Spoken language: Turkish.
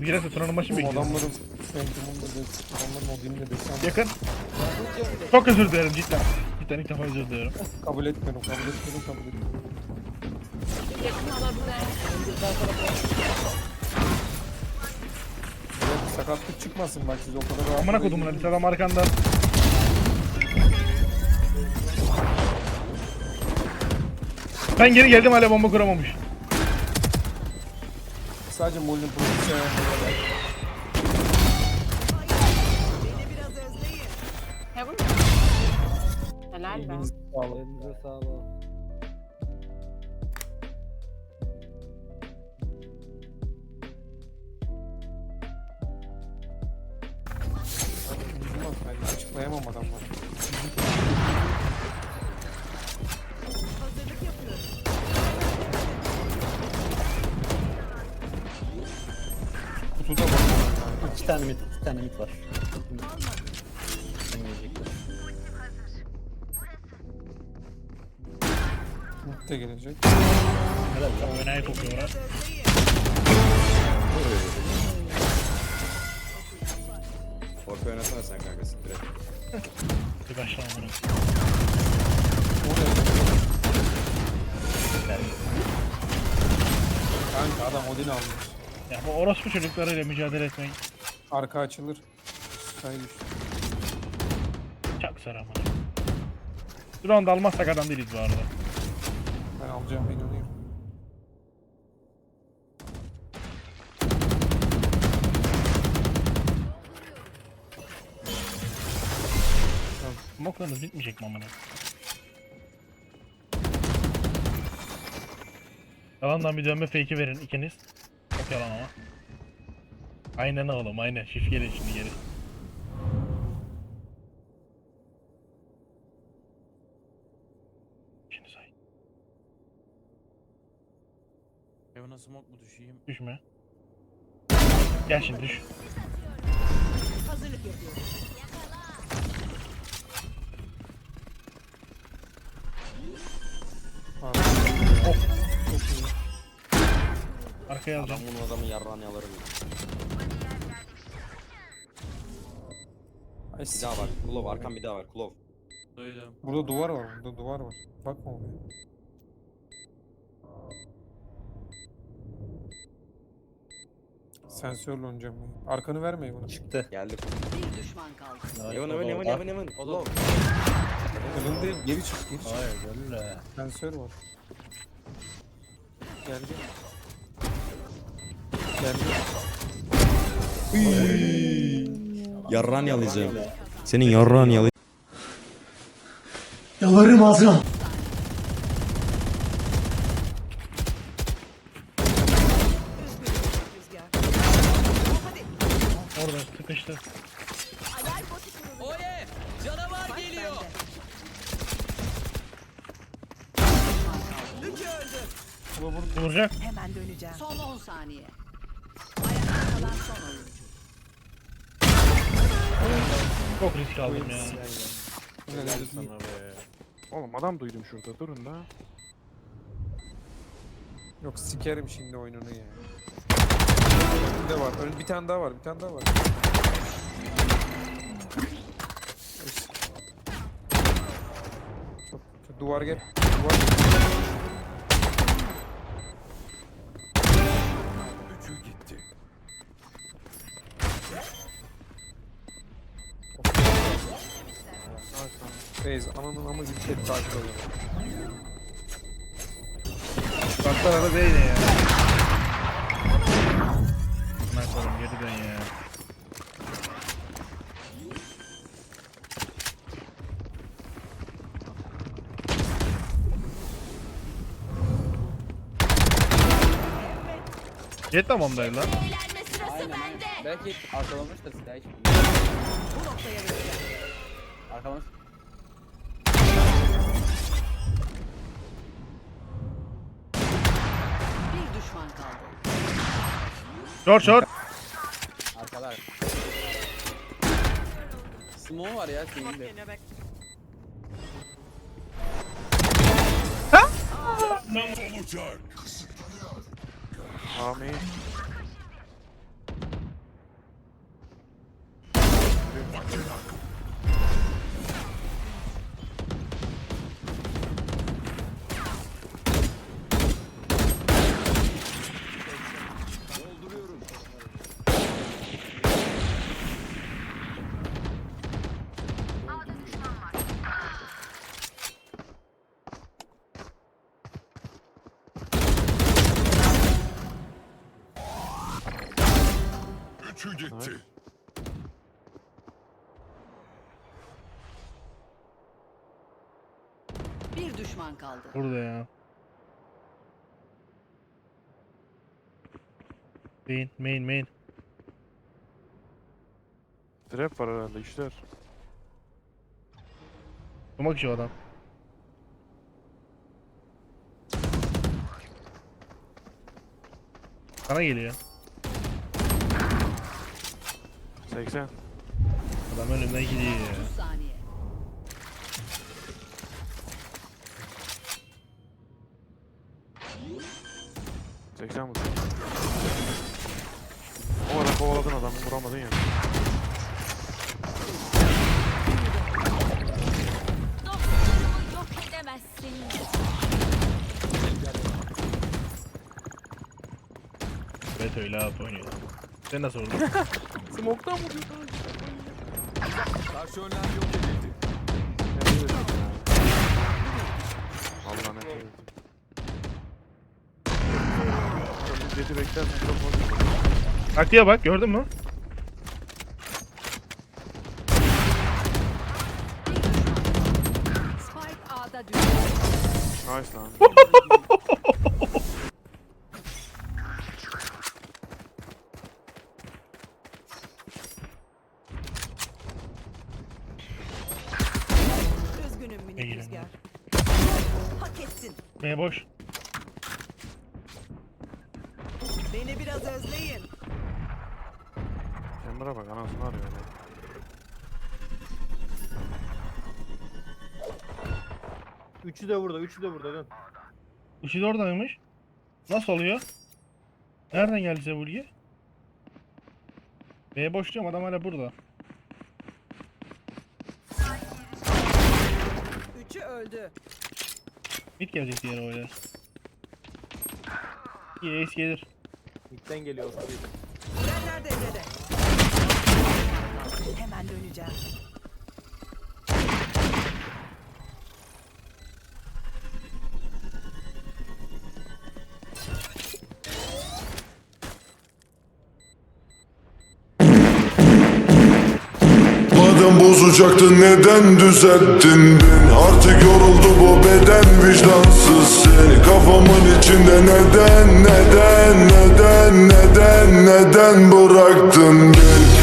Bir kere Turan'ın maçı bekliyor. adamların Phantom'un da des, adamların Odin'in de desem Yakın. Çok özür dilerim cidden. Cidden ilk defa özür diliyorum. kabul etmiyorum, kabul etmiyorum, kabul etmiyorum. Yakın olabilir. Evet, sakatlık çıkmasın bak siz o kadar rahat. Amına kodumun Ali adam arkanda. Ben geri geldim hala bomba kuramamış. Sadece Molly'nin profesyonel var. Heaven. Helal be. Elinize sağlık. Elinize sağlık. Bilmem, ben açıklayamam tane mit, iki tane mit var. Sen gelecekler. Mut da gelecek. Helal lan. Oynayı kokuyorlar. Orta oynasana sen kanka siktir et. Bir başla amına. Kanka adam Odin almış. Ya bu orospu çocuklarıyla mücadele etmeyin. Arka açılır. Düştü. Çok sarı amına. Drone da almazsak adam değiliz bu arada. Ben alacağım inanıyorum. Smoklarınız bitmeyecek mi amına? Yalandan bir dönme fake'i verin ikiniz. Çok yalan ama. Aynen oğlum aynen. Gelin şimdi geri. Şimdi say. Heaven'a smoke mu düşeyim? Düşme. Gel şimdi düş. Hazırlık yapıyorum. Abi. Çok iyi. Arkaya alacağım. Adam bunu adamın yarrağını yalarım. Ay, Bir daha var. Klov arkan bir daha var. Klov. Duydum. Burada duvar var, burada duvar var. Bakma oraya. Sensörle oynayacağım ben. Arkanı vermeyin bana. Çıktı. Geldi. Bir düşman kaldı. Evan Evan Evan Evan Evan. Klov. Önün değil, geri çık, geri çık. Hayır böyle. Sensör var. Geldi. Geldi. Yarrağını yalayacağım. Senin yarrağını yalayacağım. Orada sıkıştı. Oye! Canavar geliyor! Vuracak. Hemen döneceğim. Son 10 saniye. Ayakta kalan son oyuncu. Çok risk aldım ya. Helal olsun. Oğlum adam duydum şurada durun da. Yok sikerim şimdi oyununu ya. Önünde var. Ön, bir tane daha var. Bir tane daha var. Çok kötü. Duvar gel. Duvar gel. Reis ananın ama gibi ket takip oluyor. Baklar arada değil ya. Hemen koyalım geri dön ya. Jet tamam dayı lan. Aynen aynen. Belki arkalamıştır silah hiç Bu noktaya Short short. Arkalar. Smoke var ya senin de. Amin. Üçü gitti. Bir düşman kaldı. Burada ya. Main, main, main. Trap var herhalde işler. Durmak şu adam. Sana geliyor. 80. Adam önümden gidiyor ya. 30 saniye. Seksen vurdu. O kadar kovaladın adamı vuramadın ya. Dostlarımı yok edemezsin. Evet öyle abi oynuyor. Sen nasıl vurdun? Smoke'tan vuruyor. Karşı önlem yok edildi. Allah ne. Jeti beklersen çok fazla. Taktiğe bak gördün mü? Spike A'da düştü. Nice lan. B boş. Beni biraz özleyin. Chamber'a bak anasını arıyor ya. Üçü de burada, üçü de burada dön. Üçü de oradaymış. Nasıl oluyor? Nereden geldi size bu bilgi? B boş diyorum adam hala burada. Üçü öldü. Mid gelecek diğer öyle. İyi ace gelir. Mid'den geliyor o Madem bozacaktın neden düzelttin beni? Artık yoruldu bu beden vicdansız seni. Kafamın içinde neden neden neden neden neden bıraktın beni?